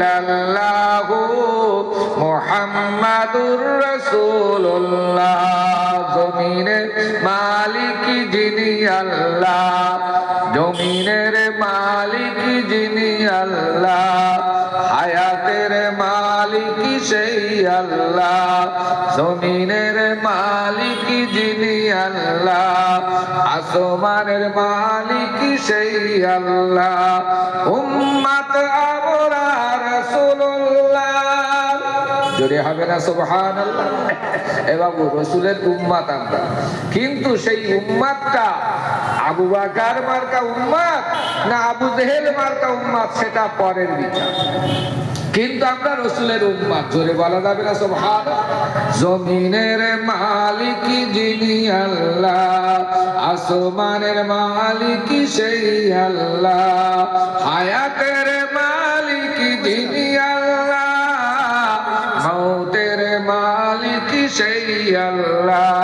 ইল্লাল্লাহু মুহাম্মাদুর রাসূলুল্লাহ। জমিনের মালিক যিনি আল্লাহ। জমিনের মালিক যিনি আল্লাহ। হায়াতের মালিক সেই আল্লাহ। জমিনের মালিক যিনি আল্লাহ। আসমানের মালিক সেই আল্লাহ। উম্মাত আমরা জোরে হবে না সুবহান এ বাবু, রসুলের উম্মাত আমরা। কিন্তু সেই উম্মাতটা আবু বাকার মার্কা উম্মাত না আবু জেহেল মার্কা উম্মাত, সেটা পরের বিচার। কিন্তু আমরা রসুলের উম্মাত, জোরে বলা যাবে না সুবহান জমিনের মালিক যিনি আল্লাহ, আসমানের মালিক সেই আল্লাহ। হায়াতের মালিক যিনি আল্লাহ।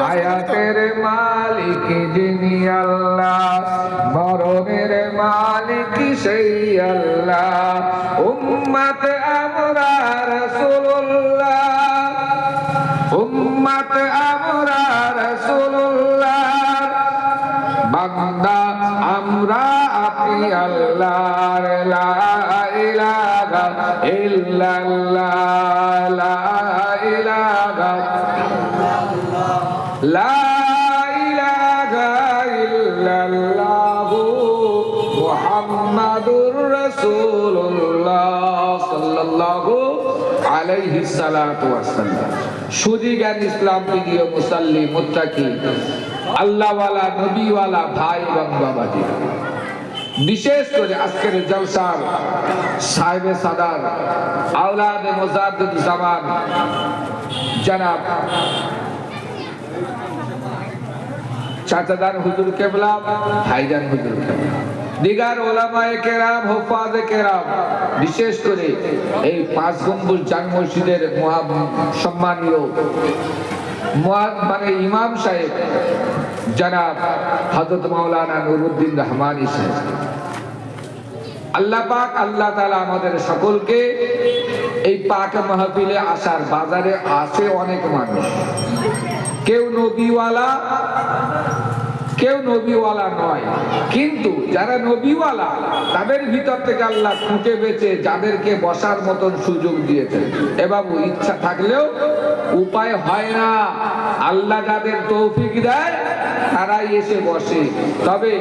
হায়াতের মালিক যিনি আল্লাহ মরণের মালিক সেই আল্লাহ। উম্মত আমরা রাসূলুল্লাহ। উম্মত আমরা রাসূলুল্লাহ। বান্দা আমরা আপনি আল্লাহ লা ইলাহা ইল্লাল্লাহ। ওয়াসাল্লাম ইসলাম প্রিয় মুসাল্লি মুত্তাকি, আল্লাহওয়ালা বিশেষ করে আজকের জলসার সাহেবে সাদার আওলাদ মোজাদ্দুদ জামান, জনাব চাচাদার হুজুর কেবলা, ভাইজান হুজুর কেবলা। দিগার ওলামায়ে কেরাম, হোফাজে কেরাম, বিশেষ করে এই পাঁচ গম্বুজ জান মসজিদের মহা সম্মানীয় মানে ইমাম সাহেব, জনাব হযরত মাওলানা নুরুদ্দিন রহমানী সাহেব। আল্লাহ পাক, আল্লাহ তাআলা আমাদের সকলকে এই পাক মাহফিলে আসার বাজারে আসে অনেক মানুষ। কেউ নবীওয়ালা কেউ নবীওয়ালা নয়। কিন্তু যারা নবীওয়ালা, তাদের ভিতর থেকে আল্লাহ খুঁটে বেছে যাদেরকে বসার মতন সুযোগ দিয়েছেন। এ বাবু, ইচ্ছা থাকলেও উপায় হয় না। আল্লাহ যাদের তৌফিক দেয়, তারাই এসে বসে। তবে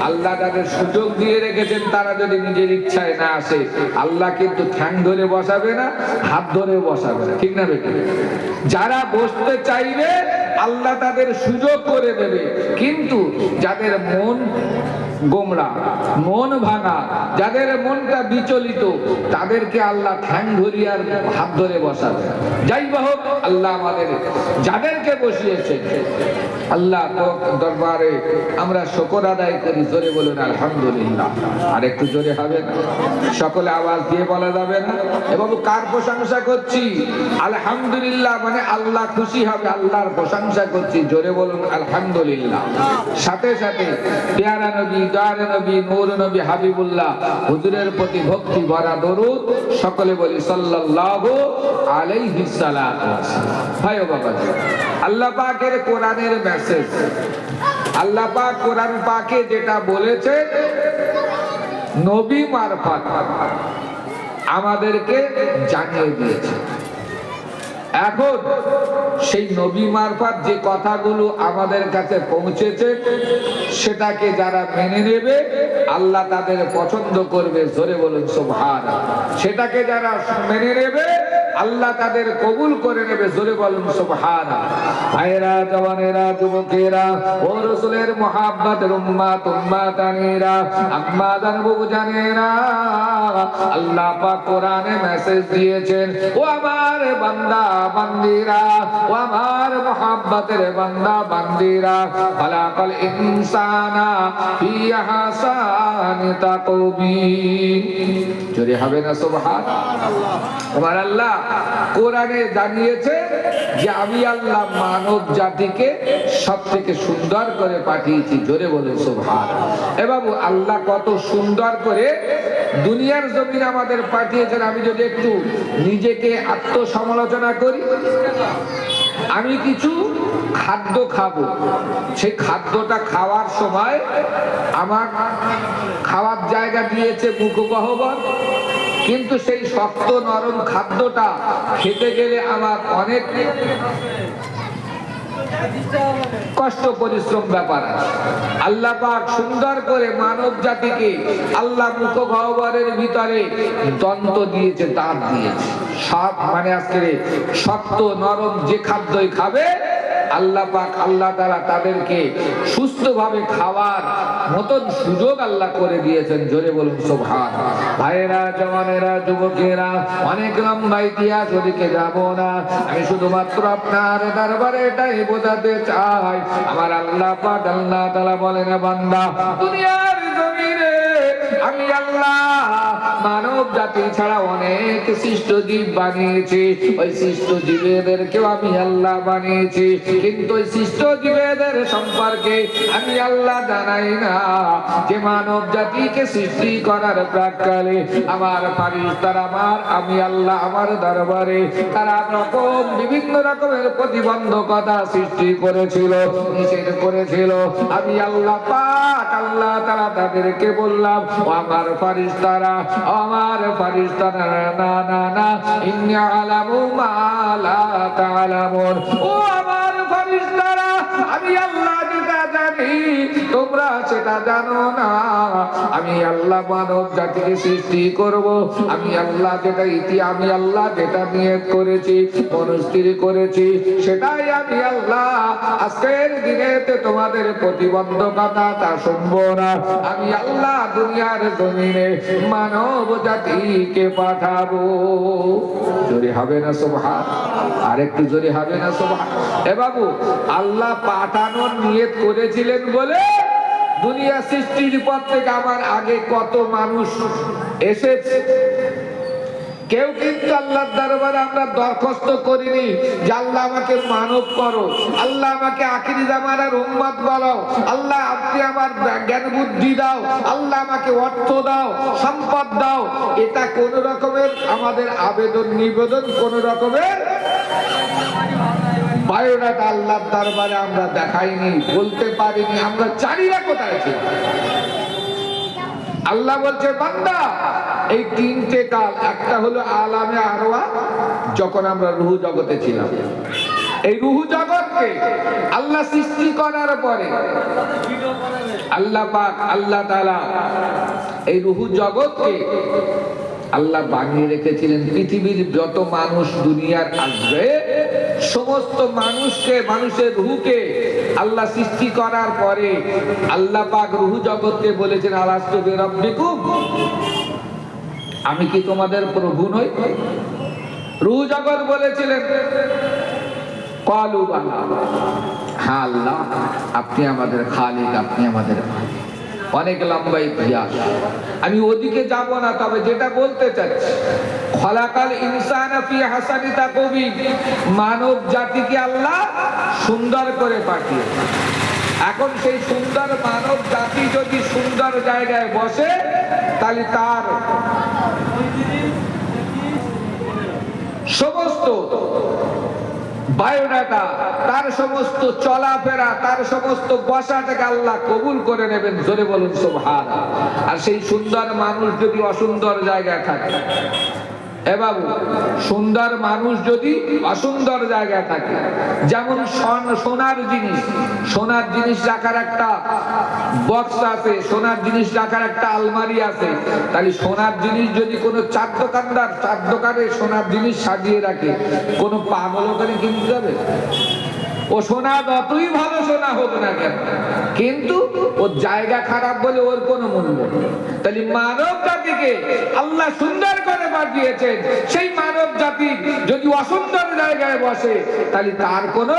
আল্লাহ যাদের সুযোগ দিয়ে রেখেছেন, তারা যদি নিজের ইচ্ছায় না আসে, আল্লাহ কিন্তু ঠ্যাং ধরে বসাবে না, হাত ধরে বসাবে না। ঠিক না বেটি? যারা বসতে চাইবে আল্লাহ তাদের সুযোগ করে দেবে। কিন্তু যাদের মন গোমরা, মন ভাঙা, যাদের মনটা বিচলিত, তাদেরকে আল্লাহ ঠ্যাং ধরি আর হাত ধরে বসাবে। যাই হোক, আল্লাহ আমাদের যাদেরকে বসিয়েছে, আল্লাহ দরবারে আমরা শকর আদায় করি, জোরে বলুন, আলহামদুলিল্লাহ। আর একটু জোরে হবে সকলে আওয়াজ দিয়ে বলা যাবে না? এবং কার প্রশংসা করছি? আলহামদুলিল্লাহ মানে আল্লাহ খুশি হবে, আল্লাহর প্রশংসা করছি, জোরে বলুন, আলহামদুলিল্লাহ। সাথে সাথে পেয়ারা নবী দয়ার নবী, নূর নবী, হাবিবুল্লাহ, হুজুরের প্রতি ভক্তি ভরা দরুদ সকলে বলি সাল্লাল্লাহু আলাইহি সালাতু ভাই ও বাবা আল্লাহ পাকের কোরআনের মেসেজ আল্লাহ পাক কোরআন পাকে যেটা বলেছে, নবী মারফত আমাদেরকে জানিয়ে দিয়েছে। এখন সেই নবী মারফত যে কথাগুলো আমাদের কাছে পৌঁছেছে, সেটাকে যারা মেনে নেবে, আল্লাহ তাদের পছন্দ করবে, জোরে বলুন সোভান সেটাকে যারা মেনে নেবে আল্লাহ তাদের কবুল করে নেবে, জোরে বলুন সোভান ভাইরা জওয়ানেরা, যুবকেরা, ও রসুলের উম্মাত উম্মাতানেরা জানেরা আল্লাহ পাক কোরআনে মেসেজ দিয়েছেন, ও আমার বান্দা, বান্দিরা, ও আমার বান্দা, বান্দিরা ইনসানা তাকবীর জোরে হবে না সুবহান আমার আল্লাহ কোরআনে জানিয়েছে যে আমি আল্লাহ মানব জাতিকে সব থেকে সুন্দর করে পাঠিয়েছি। জোরে বলে এ বাবু, আল্লাহ কত সুন্দর করে দুনিয়ার জমিন আমাদের পাঠিয়েছেন। আমি যদি একটু নিজেকে আত্মসমালোচনা করি, আমি কিছু খাদ্য খাব। সেই খাদ্যটা খাওয়ার সময় আমার খাওয়ার জায়গা দিয়েছে মুখগহ্বর কিন্তু সেই শক্ত নরম খাদ্যটা খেতে গেলে আমার অনেক কষ্ট, পরিশ্রম ব্যাপার আল্লাহ পাক সুন্দর করে মানব জাতিকে আল্লাহ মুখ গহ্বরের ভিতরে দন্ত দিয়েছে, দাঁত দিয়েছে। সব মানে আজকে শক্ত, নরম যে খাদ্যই খাবে আল্লাহ পাক আল্লাহ তারা তাদেরকে সুস্থভাবে খাওয়ার মতন সুযোগ আল্লাহ করে দিয়েছেন। জোরে বলুন সোভান ভাইয়েরা, জওয়ানেরা, যুবকেরা, অনেক লম্বা ইতিহাস ওদিকে যাব না। আমি শুধুমাত্র আপনার দরবারে এটাই বোঝাতে চাই। আমার আল্লাহ পাক আল্লাহ তালা বলেন বান্দা, দুনিয়ার জমিনে আমি আল্লাহ মানব জাতি ছাড়া অনেক সৃষ্ট জীব বানিয়েছি। ওই সৃষ্ট জীবেদেরকেও আমি আল্লাহ বানিয়েছি। কিন্তু ওই সৃষ্ট জীবেদের সম্পর্কে আমি আল্লাহ জানাই না। যে মানব জাতিকে সৃষ্টি করার প্রাককালে আমার ফারিস্তার আমার, আমি আল্লাহ আমার দরবারে তারা রকম বিভিন্ন রকমের প্রতিবন্ধকতা সৃষ্টি করেছিল, নিষেধ করেছিল। আমি আল্লাহ পাক, আল্লাহ তারা তাদেরকে বললাম আমার ফারিস্তারা ও আমার ফারিস্তারা না না না, ইন্নি আলামু মা লা তাআলামুন। ও আমার ফারিস্তারা, আমি আল্লাহ যেটা জানি তোমরা সেটা জানো না। আমি আল্লাহ মানব জাতিকে সৃষ্টি করব। আমি আল্লাহ যেটা ইতি, আমি আল্লাহ যেটা নিয়ত করেছি, মনস্থির করেছি, সেটাই আমি আল্লাহ। আজকের দিনেতে তোমাদের প্রতিবন্ধকতা তা শুনব না। আমি আল্লাহ দুনিয়ার জমিনে মানব জাতিকে পাঠাবো। জোরে হবে না সোভান আর একটু জোরে হবে না সোভান এ বাবু, আল্লাহ পাঠানোর নিয়ত করেছিলেন বলে দুনিয়া সৃষ্টির পর থেকে আমার আগে কত মানুষ এসেছে? কেউ কিন্তু আল্লাহর দরবারে আমরা দরখাস্ত করিনি যে আল্লাহ আমাকে মানব করো, আল্লাহ আমাকে আখিরি জামানার উম্মত বলো, আল্লাহ আপনি আমার জ্ঞান বুদ্ধি দাও, আল্লাহ আমাকে অর্থ দাও, সম্পদ দাও। এটা কোন রকমের আমাদের আবেদন নিবেদন, কোন রকমের বায়োডাটা আল্লাহর দরবারে আমরা দেখাইনি, বলতে পারিনি, আমরা জানি না কোথায় ছিল। আল্লাহ বলছে, বান্দা, এই তিনটে কাল, একটা হলো আলামে আরওয়া, যখন আমরা রুহু জগতে ছিলাম। এই রুহু জগৎকে আল্লাহ সৃষ্টি করার পরে আল্লাহ পাক, আল্লাহ তাআলা এই রুহু জগৎকে আল্লাহ বানিয়ে রেখেছিলেন পৃথিবীর যত মানুষ দুনিয়ার আসবে সমস্ত মানুষকে, মানুষের রুহুকে আল্লাহ সৃষ্টি করার পরে আল্লাহ পাক রুহু জগৎকে বলেছেন আমি কি তোমাদের প্রভু নই? রুহু জগৎ বলেছিলেন, কলু বালা হ্যাঁ আল্লাহ, আপনি আমাদের খালিক, আপনি আমাদের মালিক। অনেক লম্বা ইতিহাস। আমি ওদিকে যাব না, তবে যেটা বলতে চাচ্ছি, খলাকাল ইনসান ফি হাসানি তাকবি মানব জাতিকে আল্লাহ সুন্দর করে পাঠিয়ে এখন সেই সুন্দর মানব জাতি যদি সুন্দর জায়গায় বসে, তাহলে তার সমস্ত বায়োডাটা, তার সমস্ত চলাফেরা, তার সমস্ত বসাটাকে আল্লাহ কবুল করে নেবেন, জোরে বলুন সোভার আর সেই সুন্দর মানুষ যদি অসুন্দর জায়গায় থাকে সুন্দর মানুষ যদি অসুন্দর জায়গায় থাকে, যেমন সন- সোনার জিনিস সোনার জিনিস রাখার একটা বক্স আছে, সোনার জিনিস রাখার একটা আলমারি আছে, তাহলে সোনার জিনিস যদি কোনো চার দোকানদার চার দোকানে সোনার জিনিস সাজিয়ে রাখে, কোনো পাগলকারী কিনতে যাবে? ও সোনা যতই ভালো সোনা হোক না কেন? কিন্তু ওর জায়গা খারাপ বলে ওর কোনো মূল্য তাহলে মানব জাতিকে আল্লাহ সুন্দর করে পাঠিয়েছেন সেই মানব জাতি যদি অসুন্দর জায়গায় বসে, তাহলে তার কোনো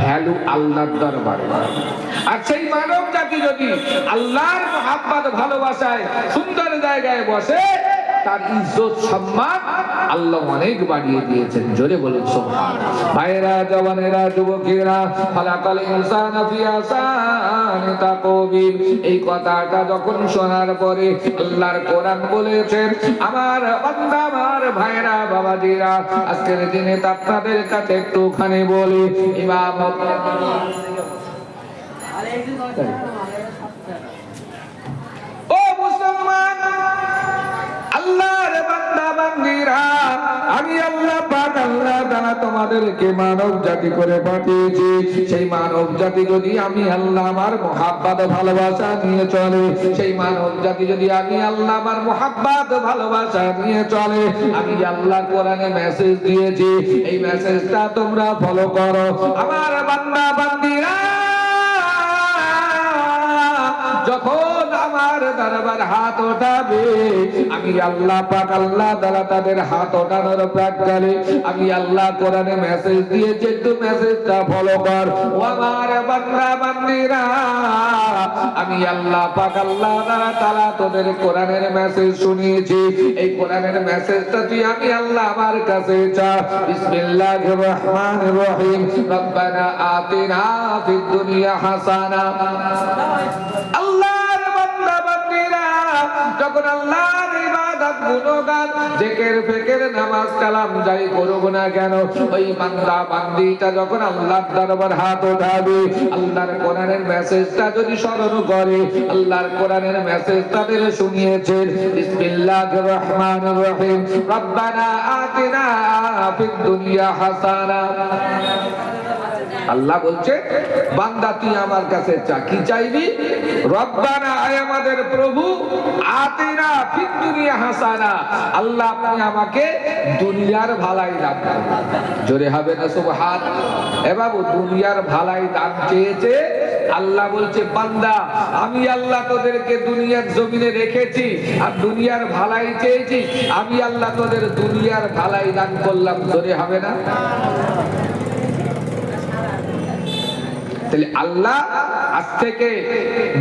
ভ্যালু আল্লাহর দরবারে। আর সেই মানব জাতি যদি আল্লাহর মহাব্বত ভালোবাসায় সুন্দর জায়গায় বসে তার ইজ্জত, সম্মান আল্লাহ অনেক বাড়িয়ে দিয়েছেন। জোরে বলুন সোহান ভাইরা, জওয়ানেরা, যুবকেরা ফালাকাল তাকবির। এই কথাটা যখন শোনার পরে আল্লাহর কোরআন বলেছেন, আমার বান্দা, আমার ভাইরা, বাবাজিরা, আজকের দিনে আপনাদের কাছে একটুখানি বলি ইমাম আল্লাহর আমি আল্লাহ পাক আল্লাহ তাআলা তোমাদেরকে মানব জাতি করে পাঠিয়েছি। সেই মানব জাতি যদি আমি আল্লাহ আমার মোহাব্বত ভালোবাসা নিয়ে চলে, সেই মানব জাতি যদি আমি আল্লাহ আমার মোহাব্বত ভালোবাসা নিয়ে চলে, আমি আল্লাহ কোরআনে মেসেজ দিয়েছি। এই মেসেজটা তোমরা ফলো করো। আমার বান্দা বান্দীরা, যখন আমার দরবার হাত ওঠাবে। আমি আল্লাহ পাক, আল্লাহ দ্বারা তাদের হাত ওঠানোর প্রাককালে আমি আল্লাহ কোরআনে মেসেজ দিয়েছি, একটু মেসেজটা ফলো কর। ও আমার বান্দা, বান্দিরা, আমি আল্লাহ পাক, আল্লাহ দ্বারা তারা তোদের কোরআনের মেসেজ শুনিয়েছি। এই কোরআনের মেসেজটা তুই আমি আল্লাহ আমার কাছে চা। বিসমিল্লাহির রহমানির রহিম। রব্বানা আতিনা ফিদ দুনিয়া হাসানা। বান্দীরা যখন আল্লাহর ইবাদত গুণগান, জেকের, ফেকের, নামাজ, কালাম যাই করব না কেন, ওই বান্দা, বান্দিটা যখন আল্লাহর দরবার হাত ওঠাবে আল্লাহর কোরআনের মেসেজটা যদি স্মরণ করে, আল্লাহর কোরআনের মেসেজ তাদের শুনিয়েছেন বিসমিল্লাহির রহমানির রহিম, রব্বানা আতিনা ফিদ দুনিয়া হাসানা। আল্লাহ বলছে, বান্দা, তুই আমার কাছে চা কি চাইবি? রব্বানা, আয় আমাদের প্রভু, আতিনা ফিদ দুনিয়া হাসানা। আল্লাহ, আপনি আমাকে দুনিয়ার ভালাই দান। জোরে হবে না, সুবহান। এ বাবু, দুনিয়ার ভালাই দান চেয়েছে। আল্লাহ বলছে, বান্দা, আমি আল্লাহ তোদেরকে দুনিয়ার জমিনে রেখেছি আর দুনিয়ার ভালাই চেয়েছি। আমি আল্লাহ তোদের দুনিয়ার ভালাই দান করলাম। জোরে হবে না? তাহলে আল্লাহ আজ থেকে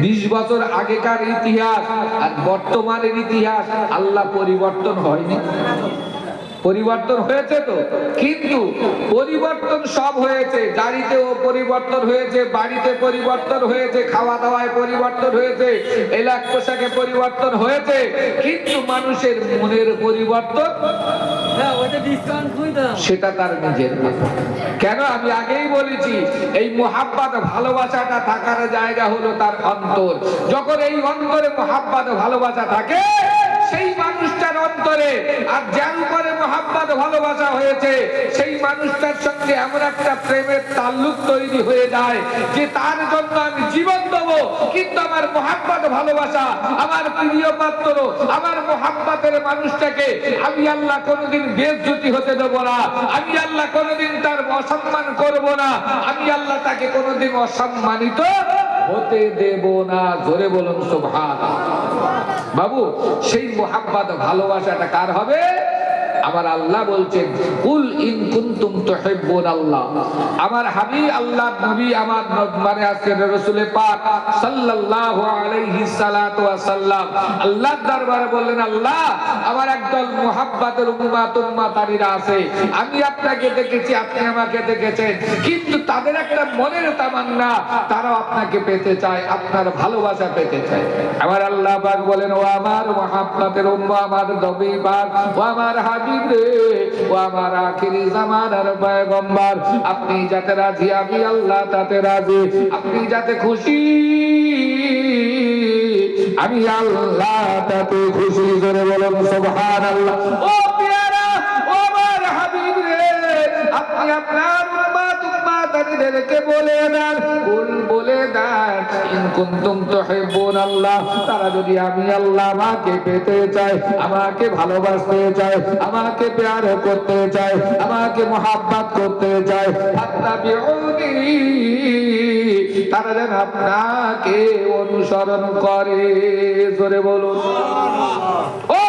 বিশ বছর আগেকার ইতিহাস আর বর্তমানের ইতিহাস আল্লাহ পরিবর্তন হয়নি। পরিবর্তন হয়েছে তো, কিন্তু পরিবর্তন সব হয়েছে, গাড়িতেও পরিবর্তন হয়েছে, বাড়িতে পরিবর্তন হয়েছে খাওয়া দাওয়ায় পরিবর্তন হয়েছে, এলাক পোশাকে পরিবর্তন হয়েছে, কিন্তু মানুষের মনের পরিবর্তন সেটা তার নিজের কেন? আমি আগেই বলেছি, এই মহাব্বাদ ভালোবাসাটা থাকার জায়গা হলো তার অন্তর। যখন এই অন্তরে মহাব্বাদ ভালোবাসা থাকে, সেই মানুষটার অন্তরে আর যার ভালোবাসা হয়েছে, সেই মানুষটার সঙ্গে এমন একটা প্রেমের তাল্লুক তৈরি হয়ে যায় যে তার জন্য আমি জীবন দেবো। কিন্তু আমার মোহাব্বত ভালোবাসা, আমার প্রিয় পাত্র, আমার মোহাব্বতের মানুষটাকে আমি আল্লাহ কোনোদিন বেজ্জতি হতে দেব না। আমি আল্লাহ কোনোদিন তার অসম্মান করব না। আমি আল্লাহ তাকে কোনোদিন অসম্মানিত হতে দেব না। জোরে বলুন সুবহান বাবু, সেই মোহাব্বত, ভালোবাসাটা কার হবে? আমার আল্লাহ বলছেন, কুল ইন কুনতুম তুহিব্বুন আল্লাহ। আমার হাবিব আল্লাহ নবী, আমার মানে আজকে রাসূলে পাক সাল্লাল্লাহু আলাইহি সাল্লাতু ওয়া সাল্লাম আল্লাহর দরবারে বললেন, আল্লাহ, আমার একদল মুহাব্বতের উম্মাত উম্মাতারিরা আছে। আমি আপনাকে দেখেছি, আপনি আমাকে দেখেছেন। কিন্তু তাদের একটা মনের তামান্না, তারাও আপনাকে পেতে চায়, আপনার ভালোবাসা পেতে চায়। আমার আল্লাহ পাক বলেন, ও আমার মুহাব্বতের উম্মা, আমার নবী পাক, ও আমার হাবিব আমার আখিরি জামানার পয়গম্বর, আপনি যাতে রাজি, আমি আল্লাহ তাতে রাজি। আপনি যাতে খুশি, আমি আল্লাহ তাতে খুশি। করে বলুন, সুবহানাল্লাহ। ও পেয়ারা, ও আমার হাবিব রে, আপনি আপনার উম্মাতানিদেরকে বলে দেন। কুল বলে দেন। ইন কুনতুম তুহিব্বুন আল্লাহ তারা যদি আমি আল্লাহ আমাকে পেতে চায় আমাকে ভালোবাসতে চায় আমাকে প্যার করতে চায় আমাকে মোহাব্বত করতে চায় ফাত্তাবিউনি তারা যেন আপনাকে অনুসরণ করে। জোরে বলুন। ও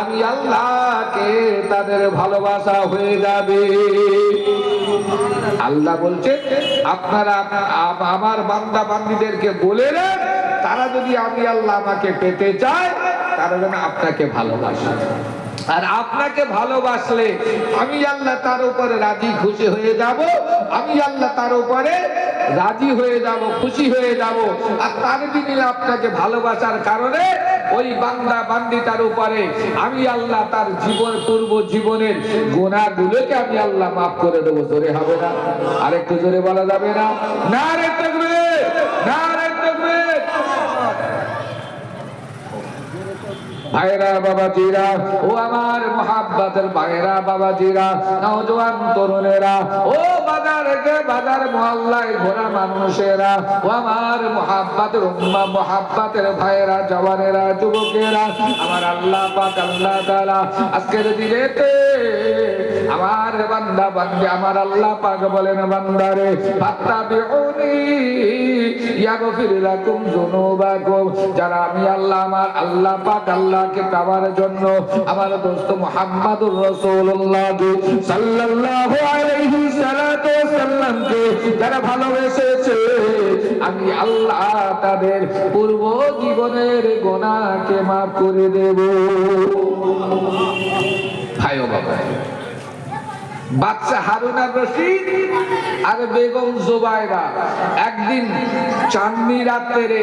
আমি আল্লাহ আল্লাহকে তাদের ভালোবাসা হয়ে যাবে। আল্লাহ বলছে আপনারা আমার বান্দা বান্দিদেরকে বলে দেন, তারা যদি আমি আল্লাহ আমাকে পেতে চায় তারা যেন আপনাকে ভালোবাসে। আর আপনাকে ভালোবাসলে আমি আল্লাহ তার উপরে রাজি, খুশি হয়ে যাব। আমি আল্লাহ তার উপরে রাজি হয়ে যাব, খুশি হয়ে যাব। আর তার বিনিময়ে আপনাকে ভালোবাসার কারণে ওই বান্দা, বান্দিটার উপরে আমি আল্লাহ তার জীবন, পূর্ব জীবনের গুণাগুলোকে আমি আল্লাহ মাফ করে দেবো। জোরে হবে না? আরেকটু জোরে বলা যাবে না? না রে না রে ভাইরা বাবা জিরা ও আমার মহাব্বাতের ভাইরা বাবা জিরা নওজোয়ান তরুণেরা, ও বাজার বাজার মহল্লায় ঘোরা মানুষেরা, ও আমার মহাব্বাতের উম্মা, মহাব্বাতের ভাইরা, জওয়ানেরা, যুবকেরা, আমার আল্লাহ পাক, আল্লাহ তাআলা আজকের দিনেতে আমার বান্দা, বান্দে, আমার আল্লাহ পাক বলেন, বান্দারে, ফাত্তাবিউনি ইয়াগফির লাকুম যুনুবাকুম। যারা আমি আল্লাহ, আমার আল্লাহ পাক আল্লাহকে পাওয়ার জন্য আমার দোস্ত মুহাম্মাদুর রাসূলুল্লাহ সাল্লাল্লাহু আলাইহি সাল্লাতু সাল্লামকে যারা ভালোবেসেছে, আমি আল্লাহ তাদের পূর্ব জীবনের গোনাকে মাফ করে দেব। ভাই বাবা। বাচ্চা হারুনার রশিদ আর বেগম জুবাইরা একদিন চাঁদনি রাত্রে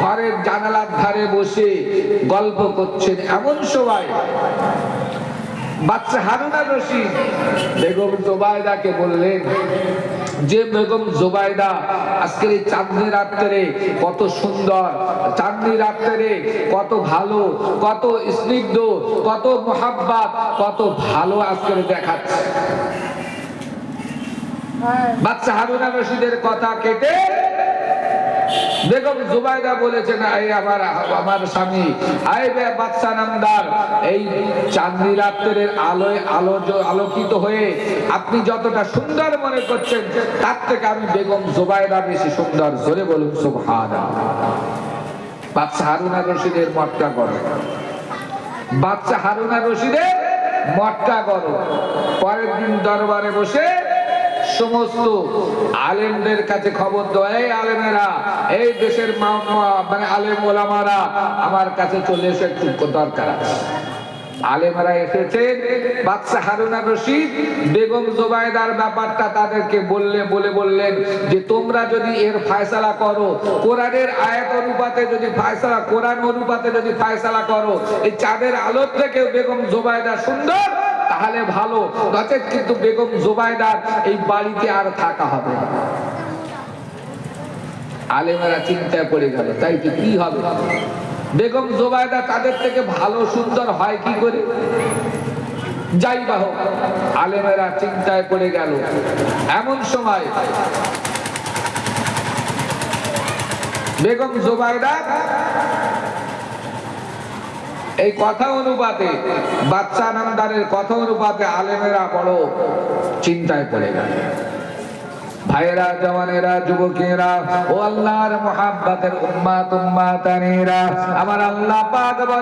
ঘরের জানালার ধারে বসে গল্প করছেন। এমন সময় বাচ্চা হারুনা রশিদ বেগম জোবায়দাকে বললেন যে বেগম জোবায়দা আজকের এই চাঁদনি রাত্রে কত সুন্দর চাঁদনি রাত্রে কত ভালো কত স্নিগ্ধ কত মোহাব্বাত কত ভালো আজকের দেখাচ্ছে। বাচ্চা হারুনা রশিদের কথা কেটে আপনি যতটা সুন্দর মনে করছেন, তার থেকে আমি বেগম জুবাইদা বেশি সুন্দর। জোরে বলুন বাদশা হারুনা রশিদের মতটা করো বাচ্চা হারুনা রশিদের মটকা করো পরের দিন দরবারে বসে সমস্ত আলেমদের কাছে খবর দেয় এই আলেমেরা, এই দেশের মানে আলেম ওলামারা, আমার কাছে চলে এসে একটু দরকার আছে। আলেমরা এসেছেন বাদশা হারুনা রশিদ, বেগম জোবায়দার ব্যাপারটা তাদেরকে বললে, বলে বললেন যে, তোমরা যদি এর ফায়সালা করো, কোরআনের আয়াত অনুপাতে যদি ফায়সালা, কোরআন অনুপাতে যদি ফায়সালা করো, এই চাঁদের আলোর থেকে বেগম জোবায়দা সুন্দর তাহলে ভালো। নচেত কিন্তু বেগম জোবায়দার এই বাড়িতে আর থাকা হবে আলেমেরা চিন্তায় পড়ে গেল, তাই তো কি হবে? বেগম জোবায়দা তাদের থেকে ভালো, সুন্দর হয় কি করে? যাই বা হোক, আলেমেরা চিন্তায় পড়ে গেল। এমন সময় বেগম জোবায়দা এই কথা অনুপাতে, বাচ্চা নামদারের কথা অনুপাতে আলেমেরা বড় চিন্তায় পড়ে গেল ভাইয়েরা, জওয়ানেরা, যুবকেরা, ও আল্লাহর মহাব্বাতের উম্মাত উম্মাতানেরা, আমার আল্লাহ পাক